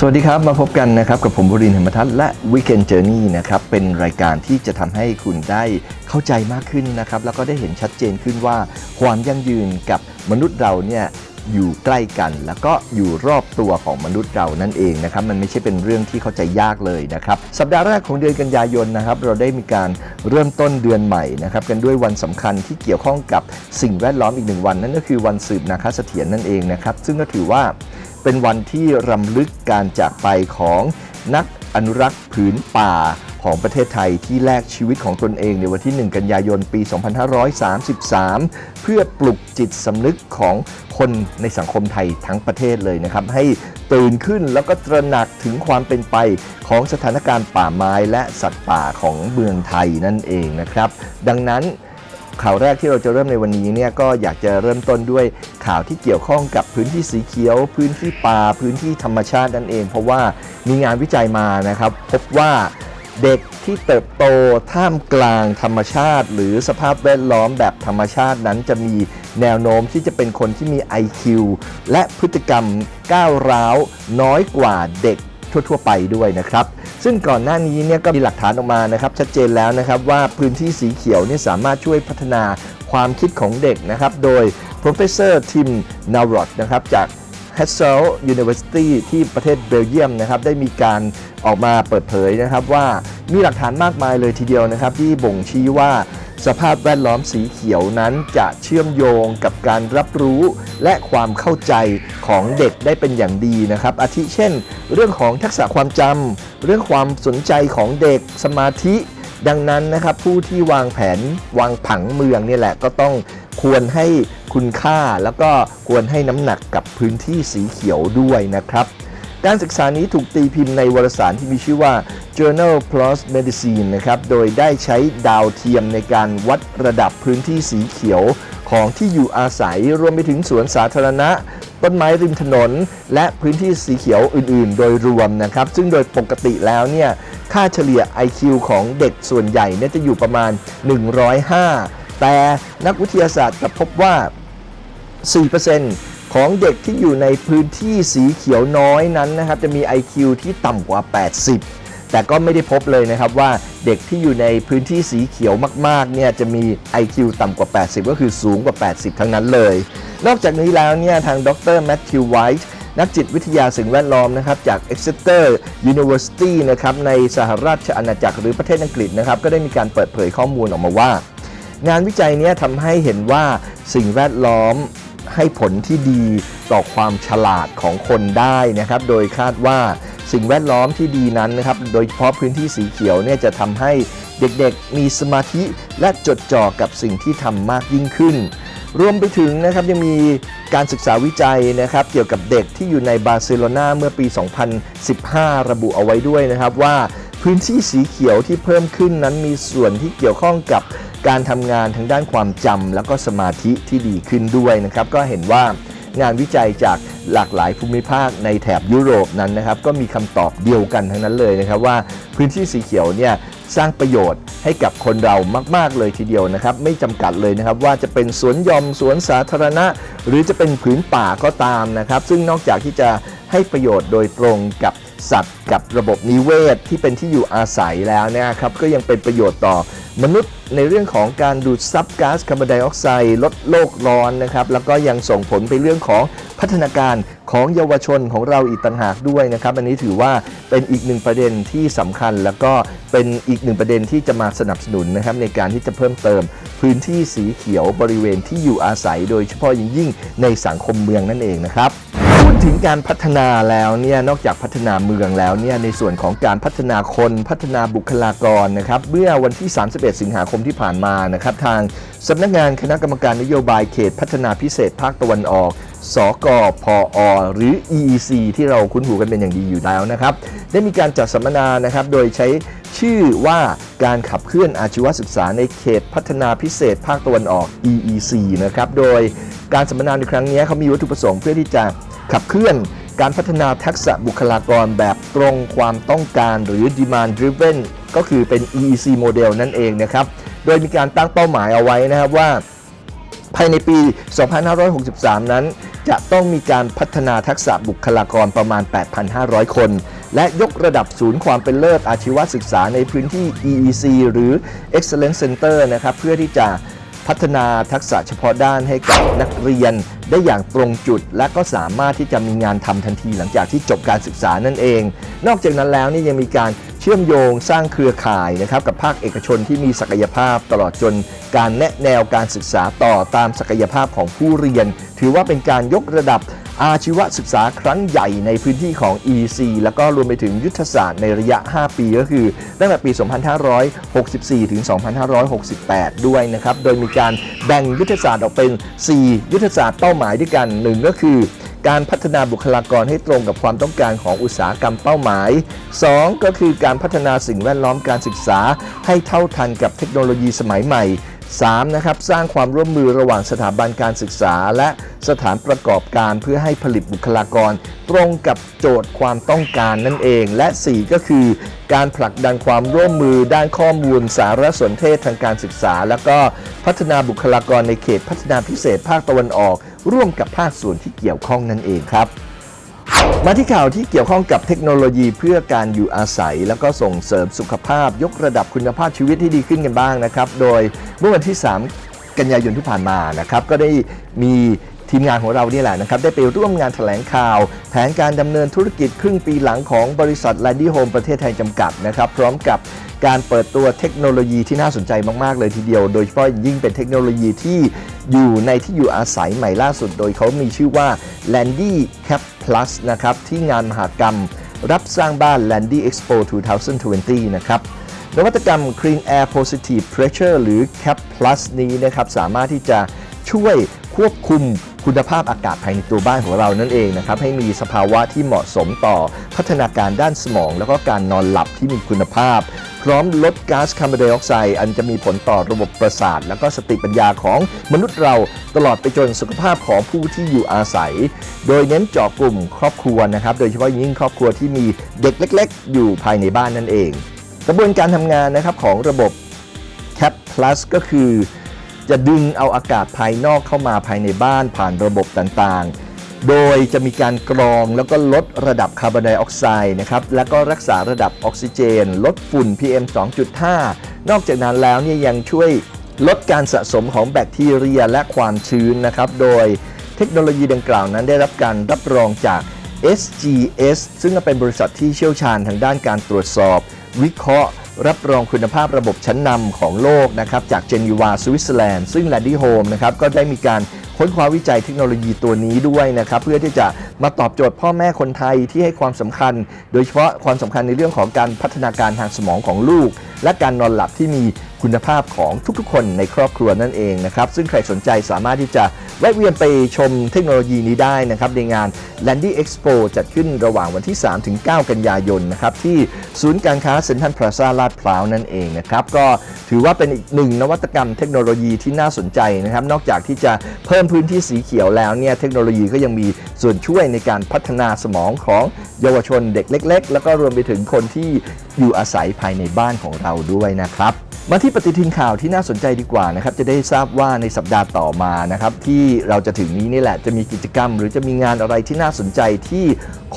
สวัสดีครับ มาพบกันนะครับกับผมบุรินทร์ธรรมทัศน์และ Weekend Journey นะครับเป็นรายการที่จะทำให้คุณได้เข้าใจมากขึ้นนะครับแล้วก็ได้เห็นชัดเจนขึ้นว่า ความยั่งยืนกับมนุษย์เราเนี่ยอยู่ใกล้กัน แล้วก็อยู่รอบตัวของมนุษย์เรานั่นเองนะครับมันไม่ใช่เป็นเรื่องที่เข้าใจยากเลยนะครับสัปดาห์แรกของเดือนกันยายนนะครับเราได้มีการเริ่มต้นเดือนใหม่นะครับกันด้วยวันสำคัญที่เกี่ยวข้องกับสิ่งแวดล้อมอีกหนึ่งวัน นั่นก็คือวันสืบนาคเสถียรนั่นเองนะครับซึ่งก็ถือว่า เป็นวันที่รำลึกการจากไปของนักอนุรักษ์ผืนป่าของประเทศไทยที่แลกชีวิตของตนเองในวันที่ 1 กันยายน ปี 2533 เพื่อปลุกจิตสำนึกของคนในสังคมไทยทั้งประเทศเลยนะครับ ให้ตื่นขึ้นแล้วก็ตระหนักถึงความเป็นไปของสถานการณ์ป่าไม้และสัตว์ป่าของเมืองไทยนั่นเองนะครับ ดังนั้น ข่าวแรกที่เราจะเริ่มในวันนี้เนี่ยก็อยากจะเริ่มต้นด้วยข่าวที่เกี่ยวข้องกับพื้นที่สีเขียว พื้นที่ป่าพื้นที่ธรรมชาตินั่นเอง เพราะว่ามีงานวิจัยมานะครับ พบว่าเด็กที่เติบโตท่ามกลางธรรมชาติ หรือสภาพแวดล้อมแบบธรรมชาตินั้นจะมีแนวโน้มที่จะเป็นคนที่มี IQ และพฤติกรรมก้าวร้าวน้อยกว่าเด็กทั่ว ๆ ไปด้วยนะครับ ซึ่งก่อนหน้านี้เนี่ยก็มีหลักฐานออกมานะครับชัดเจนแล้วนะครับว่าพื้นที่สีเขียวเนี่ยสามารถช่วยพัฒนาความคิดของเด็กนะครับโดย professor Tim n a w r o t นะครับจาก h a s s e l University ที่ประเทศเบลเยียมนะครับได้มีการออกมาเปิดเผยนะครับว่า มีหลักฐานมากมายเลยทีเดียวนะครับ ที่บ่งชี้ว่าสภาพแวดล้อมสีเขียวนั้นจะเชื่อมโยงกับการรับรู้ และความเข้าใจของเด็กได้เป็นอย่างดีนะครับ อาทิเช่น เรื่องของทักษะความจำเรื่องความสนใจของเด็กสมาธิ ดังนั้นนะครับผู้ที่วางแผนวางผังเมืองนี่แหละก็ต้องควรให้คุณค่าแล้วก็ควรให้น้ำหนักกับพื้นที่สีเขียวด้วยนะครับ การศึกษานี้ถูกตีพิมพ์ในวารสารที่มีชื่อว่า Journal Plus Medicine นะครับ โดยได้ใช้ดาวเทียมในการวัดระดับพื้นที่สีเขียวของที่อยู่อาศัยรวมไปถึงสวนสาธารณะ ต้นไม้ริมถนน และพื้นที่สีเขียวอื่น ๆ โดยรวมนะครับ ซึ่งโดยปกติแล้วเนี่ยค่าเฉลี่ย IQ ของเด็กส่วนใหญ่เนี่ยจะอยู่ประมาณ 105 แต่นักวิทยาศาสตร์กลับพบว่า 4% ของเด็กที่อยู่ในพื้นที่สีเขียวน้อยนั้นนะครับจะมี IQ ที่ต่ำกว่า 80 แต่ก็ไม่ได้พบเลยนะครับว่าเด็กที่อยู่ในพื้นที่สีเขียวมากๆเนี่ยจะมี IQ ต่ำกว่า 80 ก็คือสูงกว่า 80 ทั้งนั้นเลย นอกจากนี้แล้วเนี่ยทางดรแมทธิวไวท์นักจิตวิทยาสิ่งแวดล้อมนะครับจาก Exeter University นะครับในสหราชอาณาจักรหรือประเทศอังกฤษนะครับก็ได้มีการเปิดเผยข้อมูลออกมาว่า งานวิจัยนี้ทำให้เห็นว่าสิ่งแวดล้อม ให้ผลที่ดีต่อความฉลาดของคนได้นะครับ โดยคาดว่าสิ่งแวดล้อมที่ดีนั้นนะครับ โดยเฉพาะพื้นที่สีเขียวเนี่ยจะทำให้เด็กๆ มีสมาธิและจดจ่อกับสิ่งที่ทำมากยิ่งขึ้น รวมไปถึงนะครับยังมีการศึกษาวิจัยนะครับ เกี่ยวกับเด็กที่อยู่ในบาร์เซโลนาเมื่อปี 2015 ระบุเอาไว้ด้วยนะครับว่าพื้นที่สีเขียวที่เพิ่มขึ้นนั้นมีส่วนที่เกี่ยวข้องกับ การทำงานทางด้านความจำแล้วก็สมาธิที่ดีขึ้นด้วยนะครับ ก็เห็นว่างานวิจัยจากหลากหลายภูมิภาคในแถบยุโรปนั้นนะครับ ก็มีคำตอบเดียวกันทั้งนั้นเลยนะครับว่าพื้นที่สีเขียวเนี่ยสร้างประโยชน์ให้กับคนเรามาก ๆ เลยทีเดียวนะครับ ไม่จำกัดเลยนะครับว่าจะเป็นสวนยอมสวนสาธารณะ หรือจะเป็นผืนป่าก็ตามนะครับ ซึ่งนอกจากที่จะให้ประโยชน์โดยตรงกับ สัตว์กับระบบนิเวศที่เป็นที่อยู่อาศัยแล้วนะครับก็ยังเป็นประโยชน์ต่อมนุษย์ในเรื่องของการดูดซับก๊าซคาร์บอนไดออกไซด์ลดโลกร้อนนะครับแล้วก็ยังส่งผลไปเรื่องของพัฒนาการของเยาวชนของเราอีกต่างหากด้วยนะครับ อันนี้ถือว่าเป็นอีกหนึ่งประเด็นที่สำคัญ แล้วก็เป็นอีกหนึ่งประเด็นที่จะมาสนับสนุนนะครับในการที่จะเพิ่มเติมพื้นที่สีเขียวบริเวณที่อยู่อาศัย โดยเฉพาะยิ่งยิ่งในสังคมเมืองนั่นเองนะครับ ถึงการพัฒนาแล้วเนี่ยนอกจากพัฒนาเมืองแล้วเนี่ยในส่วนของการพัฒนาคนพัฒนาบุคลากรนะครับเมื่อวันที่ 31 สิงหาคมที่ผ่านมานะครับทางสำนักงานคณะกรรมการนโยบายเขตพัฒนาพิเศษภาคตะวันออกสกพอหรือ EEC ที่เราคุ้นหูกันเป็นอย่างดีอยู่แล้วนะครับ ได้มีการจัดสัมมนานะครับ โดยใช้ชื่อว่าการขับเคลื่อนอาชีวศึกษาในเขตพัฒนาพิเศษภาคตะวันออก EEC นะครับ โดยการสัมมนาในครั้งนี้เขามีวัตถุประสงค์เพื่อที่จะ ขับเคลื่อนการพัฒนาทักษะบุคลากรแบบตรงความต้องการหรือ demand driven ก็คือเป็น EEC โมเดลนั่นเองนะครับ โดยมีการตั้งเป้าหมายเอาไว้นะครับว่า ภายในปี 2563 นั้น จะต้องมีการพัฒนาทักษะบุคลากรประมาณ 8,500 คน และยกระดับศูนย์ความเป็นเลิศอาชีวศึกษาในพื้นที่ EEC หรือ Excellence Center นะครับ เพื่อที่จะพัฒนาทักษะเฉพาะด้านให้กับนักเรียน ได้อย่างตรงจุด และก็สามารถที่จะมีงานทำทันทีหลังจากที่จบการศึกษานั่นเอง นอกจากนั้นแล้วนี่ยังมีการเชื่อมโยงสร้างเครือข่ายนะครับกับภาคเอกชนที่มีศักยภาพตลอดจนการแนะแนวการศึกษาต่อตามศักยภาพของผู้เรียน ถือว่าเป็นการยกระดับ อาชีวศึกษาครั้งใหญ่ในพื้นที่ของ EC แล้วก็รวมไปถึงยุทธศาสตร์ในระยะ 5 ปีก็คือตั้งแต่ปี 2564 ถึง 2568 ด้วยนะครับ โดยมีการแบ่งยุทธศาสตร์ออกเป็น 4 ยุทธศาสตร์เป้าหมายด้วยกันหนึ่งก็คือการพัฒนาบุคลากรให้ตรงกับความต้องการของอุตสาหกรรมเป้าหมาย 2 ก็คือการพัฒนาสิ่งแวดล้อมการศึกษาให้เท่าทันกับเทคโนโลยีสมัยใหม่ 3. นะครับสร้างความร่วมมือระหว่างสถาบันการศึกษา และสถานประกอบการเพื่อให้ผลิตบุคลากร ตรงกับโจทย์ความต้องการนั่นเอง และ 4 ก็คือ การผลักดันความร่วมมือด้านข้อมูลสารสนเทศทางการศึกษา แล้วก็พัฒนาบุคลากรในเขตพัฒนาพิเศษภาคตะวันออก ร่วมกับภาคส่วนที่เกี่ยวข้องนั่นเองครับ มาที่ข่าวที่เกี่ยวข้องกับเทคโนโลยีเพื่อการอยู่อาศัย แล้วก็ส่งเสริมสุขภาพ ยกระดับคุณภาพชีวิตที่ดีขึ้นกันบ้างนะครับ โดยเมื่อวันที่ 3 กันยายนที่ผ่านมานะครับ ก็ได้มี ทีมงานของเรานี่แหละนะครับได้ไปร่วมงานแถลงข่าว แผนการดำเนินธุรกิจครึ่งปีหลังของบริษัท l a n d y Home ประเทศไทยจำกัดนะครับพร้อมกับการเปิดตัวเทคโนโลยีที่น่าสนใจมาก ๆ เลยทีเดียว โดยเฉพาะยิ่งเป็นเทคโนโลยีที่อยู่ในที่อยู่อาศัยใหม่ล่าสุด โดยเขามีชื่อว่า Landy Cap Plus นะครับที่งานมหากรรม รับสร้างบ้าน Landy Expo 2020 นะครับนวัตกรรม Clean Air Positive Pressure หรือ Cap Plus นี้นะครับสามารถที่จะช่วยควบคุม คุณภาพอากาศภายในตัวบ้านของเรานั่นเองนะครับให้มีสภาวะที่เหมาะสมต่อพัฒนาการด้านสมอง แล้วก็การนอนหลับที่มีคุณภาพ พร้อมลดก๊าซคาร์บอนไดออกไซด์อันจะมีผลต่อระบบประสาท แล้วก็สติปัญญาของมนุษย์เราตลอดไปจนสุขภาพของผู้ที่อยู่อาศัย โดยเน้นเจาะกลุ่มครอบครัวนะครับโดยเฉพาะยิ่งครอบครัวที่มีเด็กเล็ก ๆ อยู่ภายในบ้านนั่นเอง กระบวนการทำงานนะครับของระบบ Cap Plus ก็คือ จะดึงเอาอากาศภายนอกเข้ามาภายในบ้านผ่านระบบต่างๆ โดยจะมีการกรองแล้วก็ลดระดับคาร์บอนไดออกไซด์นะครับ แล้วก็รักษาระดับออกซิเจน ลดฝุ่น PM 2.5 นอกจากนั้นแล้วเนี่ยยังช่วยลดการสะสมของแบคทีเรียและความชื้นนะครับ โดยเทคโนโลยีดังกล่าวนั้นได้รับการรับรองจาก SGS ซึ่งเป็นบริษัทที่เชี่ยวชาญทางด้านการตรวจสอบ วิเคราะห์ รับรองคุณภาพระบบชั้นนำของโลกนะครับจากเจนีวาสวิตเซอร์แลนด์ซึ่งแลดี้โฮมนะครับก็ได้มีการค้นคว้าวิจัยเทคโนโลยีตัวนี้ด้วยนะครับเพื่อที่จะมาตอบโจทย์พ่อแม่คนไทยที่ให้ความสำคัญ โดยเฉพาะความสำคัญในเรื่องของการพัฒนาการทางสมองของลูกและการนอนหลับที่มีคุณภาพของทุกๆ คนในครอบครัวนั่นเองนะครับซึ่งใครสนใจสามารถที่จะแวะเวียนไปชมเทคโนโลยีนี้ได้นะครับในงาน Landy Expo จัดขึ้นระหว่างวันที่ 3-9 กันยายนนะครับที่ศูนย์การค้าเซ็นทรัลพลาซาลาดพร้าวนั่นเองนะครับก็ถือว่าเป็นอีกหนึ่งนวัตกรรมเทคโนโลยีที่น่าสนใจนะครับนอกจากที่จะเพิ่มพื้นที่สีเขียวแล้วเนี่ยเทคโนโลยีก็ยังมีส่วนช่วยในการพัฒนาสมองของเยาวชนเด็กเล็ก ๆ แล้วก็รวมไปถึงคนที่อยู่อาศัยภายในบ้านของเราด้วยนะครับ มาที่ปฏิทินข่าวที่น่าสนใจดีกว่านะครับ จะได้ทราบว่าในสัปดาห์ต่อมานะครับ ที่เราจะถึงนี้นี่แหละจะมีกิจกรรม หรือจะมีงานอะไรที่น่าสนใจที่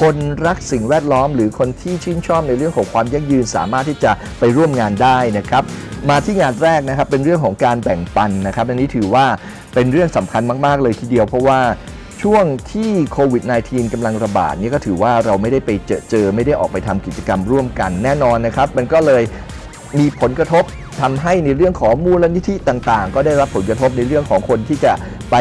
คนรักสิ่งแวดล้อม หรือคนที่ชื่นชอบในเรื่องของความยั่งยืน สามารถที่จะไปร่วมงานได้นะครับ มาที่งานแรกนะครับเป็นเรื่องของการแบ่งปันนะครับอันนี้ถือว่าเป็นเรื่องสำคัญมากๆ เลยทีเดียวเพราะว่าช่วงที่โควิด -19 กำลังระบาดนี่ก็ถือว่าเราไม่ได้ไปเจอเจอไม่ได้ออกไปทำกิจกรรมร่วมกันแน่นอนนะครับ มันก็เลย มีผลกระทบทำให้ในเรื่องของมูลนิธิต่างๆ ก็ได้รับผลกระทบในเรื่องของคนที่จะไป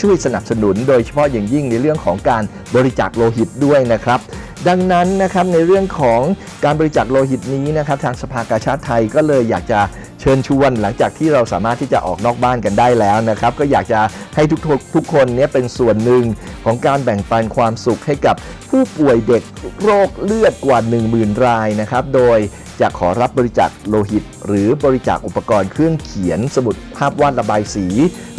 ช่วยสนับสนุน โดยเฉพาะอย่างยิ่งในเรื่องของการบริจาคโลหิตด้วยนะครับ ดังนั้นนะครับในเรื่องของการบริจาคโลหิตนี้นะครับ ทางสภากาชาติไทยก็เลยอยากจะ เชิญชวนหลังจากที่เราสามารถที่จะออกนอกบ้านกันได้แล้วนะครับ ก็อยากจะให้ทุกทุกคนเนี้เป็นส่วนหนึ่งของการแบ่งปันความสุขให้กับผู้ป่วยเด็กโรคเลือดกว่า 10,000 รายนะครับ โดยจะขอรับบริจาคโลหิต หรือบริจาคอุปกรณ์เครื่องเขียน สมุดภาพวาดระบายสี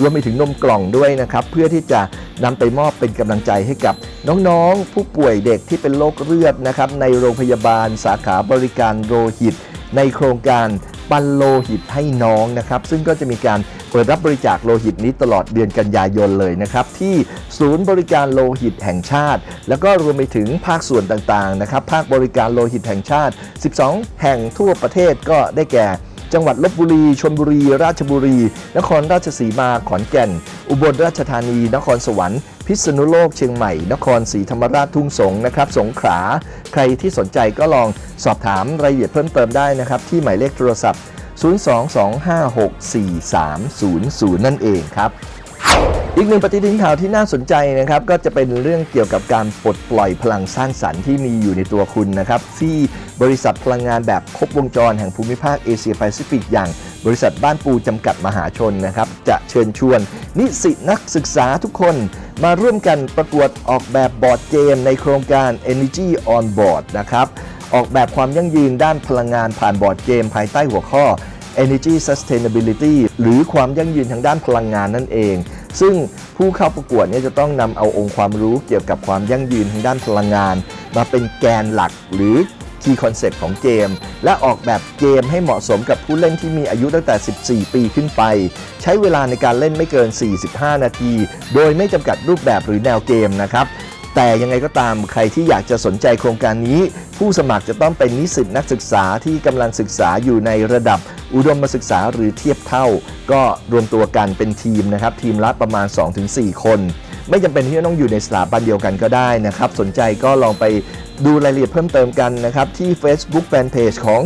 รวมไปถึงนมกล่องด้วยนะครับ เพื่อที่จะนำไปมอบเป็นกำลังใจให้กับน้องๆ ผู้ป่วยเด็กที่เป็นโรคเลือดนะครับในโรงพยาบาลสาขาบริการโลหิต ในโครงการ ปันโลหิตให้น้องนะครับซึ่งก็จะมีการเปิดรับบริจาคโลหิตนี้ตลอดเดือนกันยายนเลยนะครับที่ศูนย์บริการโลหิตแห่งชาติ แล้วก็รวมไปถึงภาคส่วนต่างๆนะครับภาคบริการโลหิตแห่งชาติ 12 แห่งทั่วประเทศก็ได้แก่จังหวัดลบบุรี ชลบุรี ราชบุรี นครราชสีมา ขอนแก่น อุบลราชธานี นครสวรรค์ พิษณุโลกเชียงใหม่ นครศรีธรรมราชทุ่งสงนะครับ สงขลาใครที่สนใจก็ลองสอบถามรายละเอียดเพิ่มเติมได้นะครับ ที่หมายเลขโทรศัพท์ 022564300 นั่นเองครับอีกหนึ่งปฏิทินข่าวที่น่าสนใจนะครับก็จะเป็นเรื่องเกี่ยวกับการปลดปล่อยพลังสร้างสรรค์ที่มีอยู่ในตัวคุณนะครับที่บริษัทพลังงานแบบครบวงจรแห่งภูมิภาคเอเชียแปซิฟิกอย่างบริษัทบ้านปูจำกัดมหาชนนะครับจะเชิญชวน นิสิตนักศึกษาทุกคน มาร่วมกันประกวดออกแบบบอร์ดเกมในโครงการ Energy on Board นะครับ ออกแบบความยั่งยืนด้านพลังงานผ่านบอร์ดเกม ภายใต้หัวข้อ Energy Sustainability หรือความยั่งยืนทางด้านพลังงานนั่นเอง ซึ่งผู้เข้าประกวดเนี่ยจะต้องนำเอาองค์ความรู้เกี่ยวกับความยั่งยืนทางด้านพลังงาน มาเป็นแกนหลักหรือ คีย์คอนเซปต์ของเกม และออกแบบเกมให้เหมาะสมกับผู้เล่นที่มีอายุตั้งแต่ 14 ปีขึ้นไป ใช้เวลาในการเล่นไม่เกิน 45 นาที โดยไม่จำกัดรูปแบบหรือแนวเกมนะครับ แต่ยังไงก็ตามใครที่อยากจะสนใจโครงการนี้ ผู้สมัครจะต้องเป็นนิสิตนักศึกษาที่กำลังศึกษาอยู่ในระดับอุดมศึกษาหรือเทียบเท่า ก็รวมตัวกันเป็นทีมนะครับ ทีมละประมาณ 2-4 คน ไม่จำเป็นที่จะต้องอยู่ในสถาบันเดียวกันก็ได้นะครับ สนใจก็ลองไปดูรายละเอียดเพิ่มเติมกันนะครับ ที่ Facebook Fanpage ของ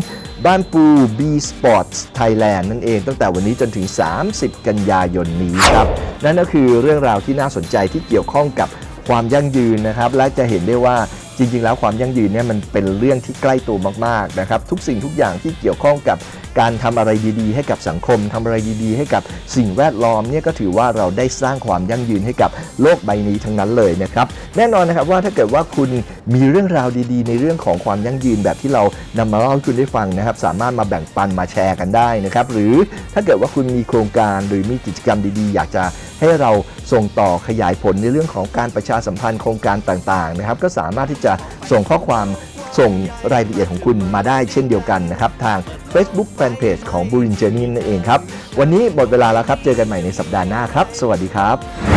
บ้านปู B Sports Thailand นั่นเองตั้งแต่วันนี้จนถึง 30 กันยายนนี้ครับ นั่นก็คือเรื่องราวที่น่าสนใจที่เกี่ยวข้องกับ ความยั่งยืนนะครับ และจะเห็นได้ว่าจริง ๆ แล้วความยั่งยืนเนี่ยมันเป็นเรื่องที่ใกล้ตัวมากๆนะครับ ทุกสิ่งทุกอย่างที่เกี่ยวข้องกับการทำอะไรดีๆ ให้กับสังคมทำอะไรดีๆ ให้กับสิ่งแวดล้อมเนี่ยก็ถือว่าเราได้สร้างความยั่งยืนให้กับโลกใบนี้ทั้งนั้นเลยนะครับแน่นอนนะครับว่าถ้าเกิดว่าคุณมีเรื่องราวดีๆ ในเรื่องของความยั่งยืนแบบที่เรานำมาเล่าให้คุณได้ฟังนะครับ สามารถมาแบ่งปันมาแชร์กันได้นะครับหรือถ้าเกิดว่าคุณมีโครงการหรือมีกิจกรรมดีๆ อยากจะให้เราส่งต่อขยายผลในเรื่องของการประชาสัมพันธ์โครงการต่างๆนะครับก็สามารถที่จะส่งข้อความ ส่งรายละเอียดของคุณมาได้เช่นเดียวกันนะครับ ทาง Facebook Fanpage ของบูรินเจอร์นี่นั่นเองครับ วันนี้หมดเวลาแล้วครับ เจอกันใหม่ในสัปดาห์หน้าครับ สวัสดีครับ